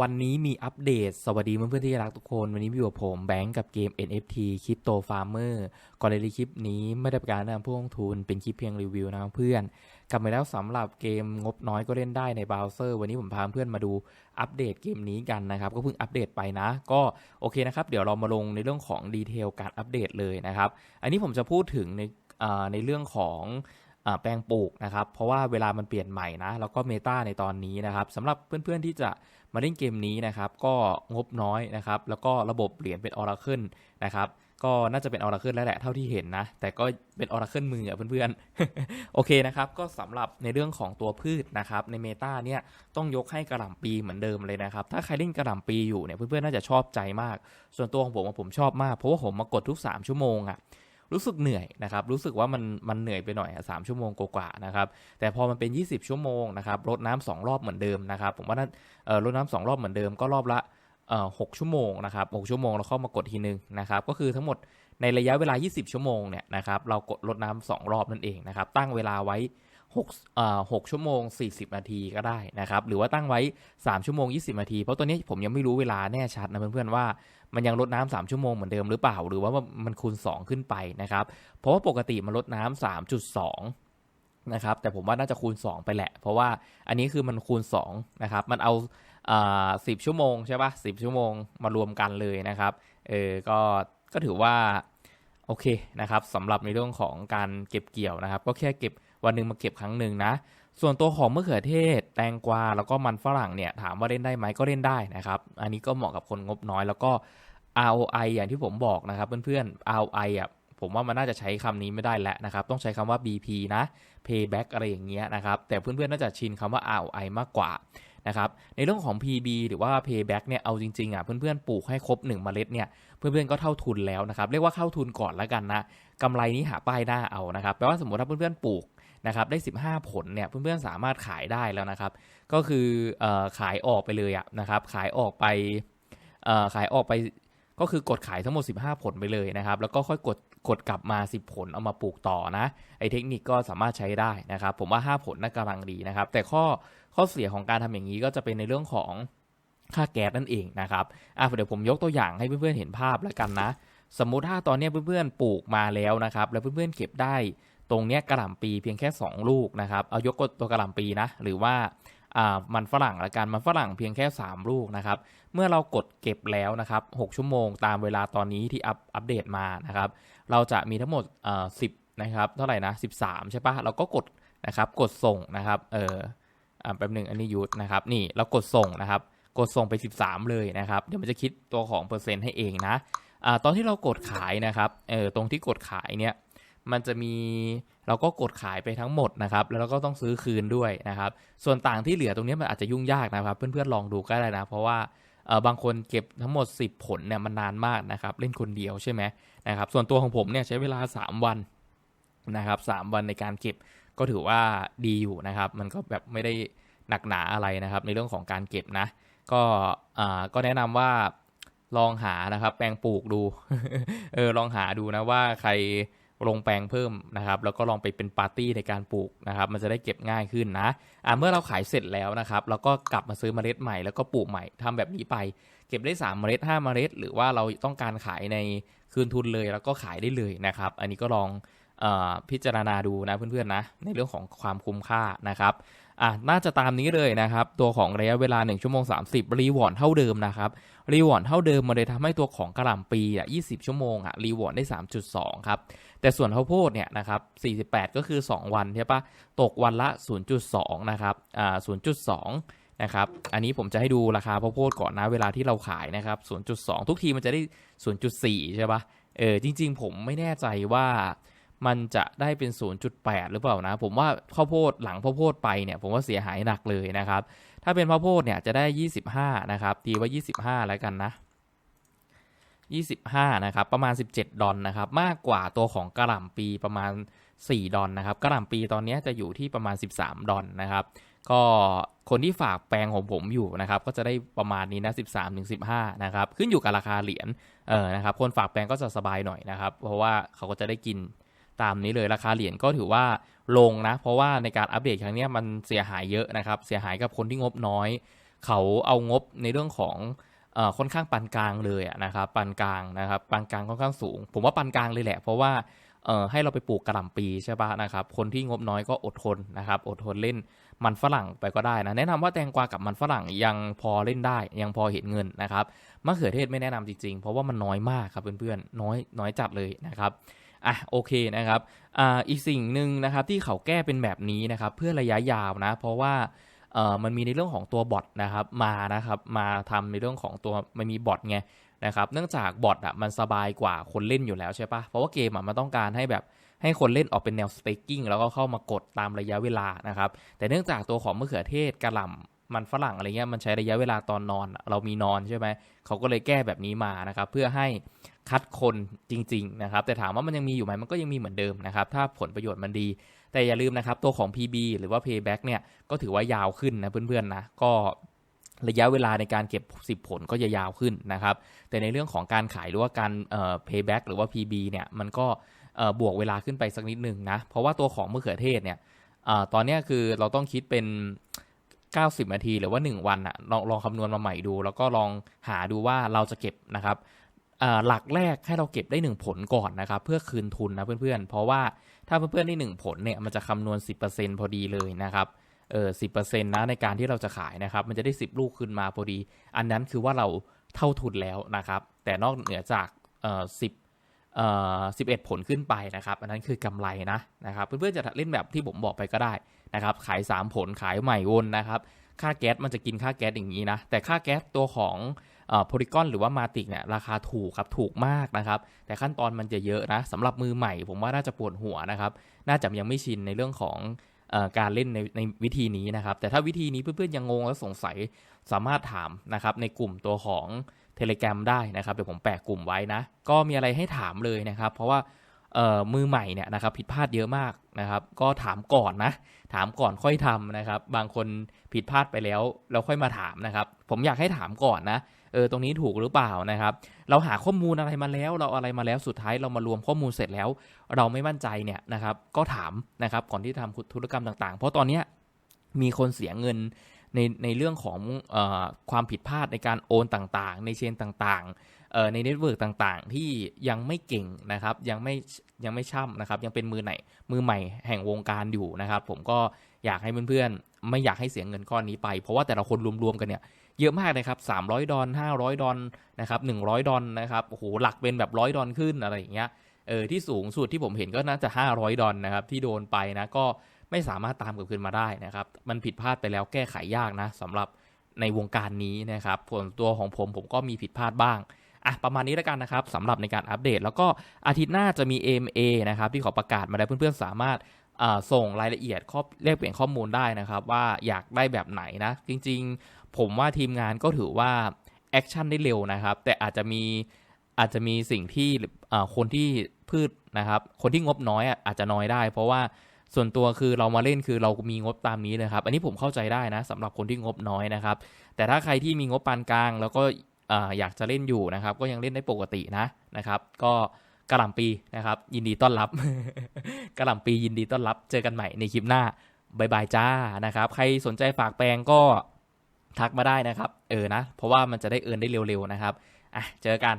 วันนี้มีอัปเดต สวัสดีเพื่อนๆที่รักทุกคน วันนี้อยู่กับผมแบงก์กับเกม NFT Crypto Farmer ก่อนเลยคลิปนี้ไม่ได้เป็นการแนะนำผู้ลงทุนเป็นคลิปเพียงรีวิวนะครับเพื่อน กลับมาแล้วสำหรับเกมงบน้อยก็เล่นได้ในเบราว์เซอร์วันนี้ผมพาเพื่อนมาดูอัปเดตเกมนี้กันนะครับ ก็เพิ่งอัปเดตไปนะ ก็โอเคนะครับ เดี๋ยวเรามาลงในเรื่องของดีเทลการอัปเดตเลยนะครับ อันนี้ผมจะพูดถึงในในเรื่องของ แปลงปลูกนะครับ เพราะว่าเวลามันเปลี่ยนใหม่นะ แล้วก็เมตาในตอนนี้นะครับสำหรับเพื่อนๆที่จะมาเล่นเกมนี้นะครับ ก็งบน้อยนะครับ แล้วก็ระบบเหรียญเป็น Oracle นะครับ ก็น่าจะเป็น Oracle แล้วแหละเท่าที่เห็นนะ แต่ก็เป็น Oracle มืออะเพื่อนๆ โอเคนะครับ ก็สำหรับในเรื่องของตัวพืชนะครับ ในเมตาเนี่ยต้องยกให้กระหล่ำปีเหมือนเดิมเลยนะครับ ถ้าใครเล่นกระหล่ำปีอยู่เนี่ยเพื่อนๆน่าจะชอบใจมาก ส่วนตัวของผมผมชอบมาก เพราะว่าผมมากดทุก 3 ชั่วโมงอะ รู้สึกเหนื่อยนะครับ รู้สึกว่ามันมันเหนื่อยไปหน่อยสามชั่วโมงกว่าๆนะครับ แต่พอมันเป็น 20 ชั่วโมงนะครับรดน้ำสองรอบเหมือนเดิมนะครับ ผมว่านั่นรดน้ำสองรอบเหมือนเดิมก็รอบละหกชั่วโมงนะครับหกชั่วโมงแล้วเข้ามากดทีนึงนะครับ ก็คือทั้งหมดในระยะเวลา 20 ชั่วโมงเนี่ยนะครับ เรากดรดน้ำสองรอบนั่นเองนะครับ ตั้งเวลาไว้6เอ่อ6ชั่วโมง 40 นาทีก็ได้นะครับ หรือว่าตั้งไว้ 3 ชั่วโมง 20 นาที เพราะตัวนี้ผมยังไม่รู้เวลาแน่ชัดนะเพื่อนๆว่า มันยังรดน้ำ3ชั่วโมงเหมือนเดิมหรือเปล่า หรือว่ามันคูณ 2 ขึ้นไปนะครับ เพราะว่าปกติมันลดน้ำ3.2 นะครับ แต่ผมว่าน่าจะคูณ 2 ไปแหละ เพราะว่าอันนี้คือมันคูณ 2 นะครับ มันเอาสิบชั่วโมงใช่ปะสิบชั่วโมงมารวมกันเลยนะครับ เออ ก็ ก็ถือว่าโอเคนะครับสำหรับในเรื่องของการเก็บเกี่ยวนะครับ ก็แค่เก็บวันหนึ่งมาเก็บครั้งหนึ่งนะ ส่วนตัวของมะเขือเทศ แตงกวา แล้วก็มันฝรั่งเนี่ยถามว่าเล่นได้ไหมก็เล่นได้นะครับ อันนี้ก็เหมาะกับคนงบน้อย แล้วก็ ROI อย่างที่ผมบอกนะครับเพื่อนๆ ROI อะผมว่ามันน่าจะใช้คำนี้ไม่ได้แล้วนะครับ ต้องใช้คำว่า BP นะ Payback อะไรอย่างเงี้ยนะครับ แต่เพื่อนๆ น่าจะชินคำว่า ROI มากกว่านะครับ ในเรื่องของ PB หรือว่า Payback เนี่ย เอาจริงๆ อะ เพื่อนๆ ปลูกให้ครบ 1 เมล็ดเนี่ย เพื่อนๆ ก็เท่าทุนแล้วนะครับ เรียกว่าเข้าทุนก่อนแล้วกันนะกำไรนี้หาป้ายหน้าเอานะครับ แปลว่าสมมติถ้าเพื่อนๆ ปลูกนะครับได้ 15 ผลเนี่ย เพื่อนๆ สามารถขายได้แล้วนะครับ ก็คืออขายออกไปเลยอะนะครับ ขายออกไปขายออกไป ก็คือกดขายทั้งหมด 15 ผลไปเลยนะครับ แล้วก็ค่อยกดกดกลับมา 10 ผลเอามาปลูกต่อนะไอเทคนิคก็สามารถใช้ได้นะครับ ผมว่า 5 ผลน่ากำลังดีนะครับ แต่ข้อข้อเสียของการทำอย่างนี้ก็จะเป็นในเรื่องของค่าแก๊สนั่นเองนะครับอะเดี๋ยวผมยกตัวอย่างให้เพื่อนๆเห็นภาพแล้วกันนะ สมมุติถ้าตอนนี้เพื่อนๆปลูกมาแล้วนะครับ แล้วเพื่อนๆเก็บได้ตรงเนี้ยกระหล่ำปีเพียงแค่ 2 ลูกนะครับ เอายกตัวกระหล่ำปีนะ หรือว่า มันฝรั่งละกันมันฝรั่งเพียงแค่ 3 ลูกนะครับ เมื่อเรากดเก็บแล้วนะครับ 6 ชั่วโมงตามเวลาตอนนี้ที่อัปอัปเดตมานะครับ เราจะมีทั้งหมดเอ่อ10นะครับ เท่าไหร่นะ 13 ใช่ปะเราก็กดนะครับ กดส่งนะครับ เอออ่าแป๊บหนึ่งอันนี้ยุดนะครับ นี่เรากดส่งนะครับ กดส่งไป 13 เลยนะครับ เดี๋ยวมันจะคิดตัวของเปอร์เซ็นต์ให้เองนะอ่าตอนที่เรากดขายนะครับ เออตรงที่กดขายเนี่ย มันจะมีเราก็กดขายไปทั้งหมดนะครับ แล้วเราก็ต้องซื้อคืนด้วยนะครับ ส่วนต่างที่เหลือตรงนี้มันอาจจะยุ่งยากนะครับ เพื่อนๆลองดูก็ได้นะ เพราะว่าเออบางคนเก็บทั้งหมด 10 ผลเนี่ยมันนานมากนะครับ เล่นคนเดียวใช่ไหมนะครับ ส่วนตัวของผมเนี่ยใช้เวลา 3 วันนะครับ3วันในการเก็บก็ถือว่าดีอยู่นะครับ มันก็แบบไม่ได้หนักหนาอะไรนะครับ ในเรื่องของการเก็บนะ ก็อ่าก็แนะนำว่าลองหานะครับ แปลงปลูกดู เออลองหาดูนะว่าใคร ลงแปลงเพิ่มนะครับ แล้วก็ลองไปเป็นปาร์ตี้ในการปลูกนะครับ มันจะได้เก็บง่ายขึ้นนะอ่าเมื่อเราขายเสร็จแล้วนะครับ เราก็กลับมาซื้อเมล็ดใหม่แล้วก็ปลูกใหม่ทำแบบนี้ไป เก็บได้ 3 เมล็ด 5 เมล็ด หรือว่าเราต้องการขายในคืนทุนเลย แล้วก็ขายได้เลยนะครับ อันนี้ก็ลองออพิจารณาดูนะเพื่อนๆนะ ในเรื่องของความคุ้มค่านะครับอะน่าจะตามนี้เลยนะครับ ตัวของระยะเวลา 1 ชั่วโมง 30 รีวอร์ดเท่าเดิมนะครับ รีวอร์ดเท่าเดิมมันเลยทำให้ตัวของกระหล่ำปีอะ20 ชั่วโมงอะรีวอร์ดได้ 3.2 ครับ แต่ส่วนข้าวโพดเนี่ยนะครับ 48 ก็คือ 2 วันใช่ปะตกวันละ 0.2 นะครับอ่า0.2 นะครับ อันนี้ผมจะให้ดูราคาข้าวโพดก่อนนะเวลาที่เราขายนะครับ 0.2 ทุกทีมันจะได้ 0.4 ใช่ปะเออจริง ๆ ผมไม่แน่ใจว่า มันจะได้เป็น 0.8 หรือเปล่านะ ผมว่าข้าวโพดหลังข้าวโพดไปเนี่ยผมว่าเสียหายหนักเลยนะครับ ถ้าเป็นข้าวโพดเนี่ยจะได้ 25 นะครับตีว่า 25 แล้วกันนะ 25 นะครับ ประมาณ 17 ดอลนะครับ มากกว่าตัวของกระหล่ำปีประมาณ 4 ดอลนะครับกระหล่ำปีตอนนี้จะอยู่ที่ประมาณ 13 ดอลนะครับ ก็คนที่ฝากแปลงของผมอยู่นะครับ ก็จะได้ประมาณนี้นะ 13ถึง15 นะครับ ขึ้นอยู่กับราคาเหรียญเออนะครับ คนฝากแปลงก็จะสบายหน่อยนะครับ เพราะว่าเขาก็จะได้กิน ตามนี้เลยราคาเหรียญก็ถือว่าลงนะ เพราะว่าในการอัปเดตครั้งนี้มันเสียหายเยอะนะครับ เสียหายกับคนที่งบน้อย เขาเอางบในเรื่องของอค่อนข้างปานกลางเลยนะครับปานกลางนะครับปานกลางค่อนข้างสูง ผมว่าปานกลางเลยแหละ เพราะว่าให้เราไปปลูกกระหล่ำปีใช่ปะนะครับ คนที่งบน้อยก็อดทนนะครับ อดทนเล่นมันฝรั่งไปก็ได้นะ แนะนำว่าแตงกวากับมันฝรั่งยังพอเล่นได้ ยังพอเห็นเงินนะครับมะเขือเทศไม่แนะนำจริงๆ เพราะว่ามันน้อยมากครับเพื่อนๆ น้อยน้อยจัดเลยนะครับ อะโอเคนะครับอ่าอีกสิ่งหนึ่งนะครับที่เขาแก้เป็นแบบนี้นะครับเพื่อระยะยาวนะ เพราะว่าเอ่อมันมีในเรื่องของตัวบอทนะครับมานะครับมาทำในเรื่องของตัวมันมีบอทไงนะครับเนื่องจากบอทอะมันสบายกว่าคนเล่นอยู่แล้วใช่ปะเพราะว่าเกมอะมันต้องการให้แบบให้คนเล่นออกเป็นแนวสเต็กกิ้งแล้วก็เข้ามากดตามระยะเวลานะครับแต่เนื่องจากตัวของมะเขือเทศกระหล่ำมันฝรั่งอะไรเงี้ยมันใช้ระยะเวลาตอนนอนเรามีนอนใช่ไหมเขาก็เลยแก้แบบนี้มานะครับเพื่อให้ คัดคนจริง ๆ นะครับ แต่ถามว่ามันยังมีอยู่ไหมมันก็ยังมีเหมือนเดิมนะครับ ถ้าผลประโยชน์มันดี แต่อย่าลืมนะครับ ตัวของ PB หรือว่า Payback เนี่ยก็ถือว่ายาวขึ้นนะเพื่อนๆนะก็ระยะเวลาในการเก็บ 10 ผลก็จะยาวขึ้นนะครับ แต่ในเรื่องของการขายหรือว่าการเอ่อ payback หรือว่า PB เนี่ยมันก็เอ่อบวกเวลาขึ้นไปสักนิดหนึ่งนะ เพราะว่าตัวของมะเขือเทศเนี่ยอตอนนี้คือเราต้องคิดเป็น 90 นาทีหรือว่า 1 วันอะลองลองคำนวณมาใหม่ดู แล้วก็ลองหาดูว่าเราจะเก็บนะครับ หลักแรกให้เราเก็บได้ 1 ผลก่อนนะครับ เพื่อคืนทุนนะเพื่อนๆ เพราะว่าถ้าเพื่อนๆได้ 1 ผลเนี่ยมันจะคำนวณ 10%พอดีเลยนะครับเออสินะในการที่เราจะขายนะครับ มันจะได้ 10 ลูกขึ้นมาพอดี อันนั้นคือว่าเราเท่าทุนแล้วนะครับ แต่นอกเหนือจากเอ่อสิบเอ่อสิบเอ็ดผลขึ้นไปนะครับ อันนั้นคือกำไรนะนะครับเพื่อนๆจะเล่นแบบที่ผมบอกไปก็ได้นะครับ ขาย 3 ผลขายใหม่วนนะครับ ค่าแก๊สมันจะกินค่าแก๊สอย่างนี้นะ แต่ค่าแก๊สตัวของ โพลิกอนหรือว่ามาติกเนี่ยราคาถูกครับถูกมากนะครับ แต่ขั้นตอนมันจะเยอะนะสำหรับมือใหม่ ผมว่าน่าจะปวดหัวนะครับ น่าจะยังไม่ชินในเรื่องของอการเล่นในในวิธีนี้นะครับ แต่ถ้าวิธีนี้เพื่อนๆยังงงและสงสัยสามารถถามนะครับในกลุ่มตัวของ Telegram ได้นะครับเดี๋ยวผมแปะกลุ่มไว้นะ ก็มีอะไรให้ถามเลยนะครับ เพราะว่า มือใหม่เนี่ยนะครับผิดพลาดเยอะมากนะครับ ก็ถามก่อนนะถามก่อนค่อยทำนะครับ บางคนผิดพลาดไปแล้วเราค่อยมาถามนะครับ ผมอยากให้ถามก่อนนะเออตรงนี้ถูกหรือเปล่านะครับ เราหาข้อมูลอะไรมาแล้ว เราอะไรมาแล้วสุดท้ายเรามารวมข้อมูลเสร็จแล้ว เราไม่มั่นใจเนี่ยนะครับ ก็ถามนะครับก่อนที่จะทำธุรกรรมต่าง ๆ เพราะตอนเนี้ยมีคนเสียเงินในในเรื่องของอความผิดพลาดในการโอนต่างๆ ในเชนต่างๆ ในเน็ตเวิร์กต่างๆ ที่ยังไม่เก่งนะครับยังไม่ยังไม่ช่ำนะครับยังเป็นมือไหนมือใหม่แห่งวงการอยู่นะครับ ผมก็อยากให้เพื่อนๆ ไม่อยากให้เสียเงินก้อนนี้ไป เพราะว่าแต่ละคนรวมๆกันเนี่ยเยอะมากนะครับ300 ดอล500 ดอลนะครับ100 ดอลนะครับโอ้โหหลักเป็นแบบร้อยดอลขึ้นอะไรอย่างเงี้ยเออที่สูงสุดที่ผมเห็นก็น่าจะ 500 ดอลนะครับที่โดนไปนะก็ไม่สามารถตามกลับคืนมาได้นะครับมันผิดพลาดไปแล้วแก้ไขยากนะสำหรับในวงการนี้นะครับส่วนตัวของผมผมก็มีผิดพลาดบ้าง อะประมาณนี้แล้วกันนะครับสำหรับในการอัปเดต แล้วก็อาทิตย์หน้าจะมี AMA นะครับที่ขอประกาศมาแล้วเพื่อนๆสามารถส่งรายละเอียดข้อแลกเปลี่ยนข้อมูลได้นะครับ ว่าอยากได้แบบไหนนะ จริงๆ ผมว่าทีมงานก็ถือว่าแอคชั่นได้เร็วนะครับ แต่อาจจะมีอาจจะมีสิ่งที่คนที่พืชนะครับ คนที่งบน้อยอาจจะน้อยได้ เพราะว่าส่วนตัวคือเรามาเล่นคือเรามีงบตามนี้เลยครับ อันนี้ผมเข้าใจได้นะสำหรับคนที่งบน้อยนะครับ แต่ถ้าใครที่มีงบปานกลาง แล้วก็ อยากจะเล่นอยู่นะครับ ก็ยังเล่นได้ปกตินะนะครับ ก็กระหล่ำปีนะครับ ยินดีต้อนรับกระหล่ำปียินดีต้อนรับ เจอกันใหม่ในคลิปหน้าบายบายจ้านะครับ ใครสนใจฝากแปลงก็ทักมาได้นะครับ เออนะ เพราะว่ามันจะได้เอินได้เร็วๆนะครับ อะ เจอกัน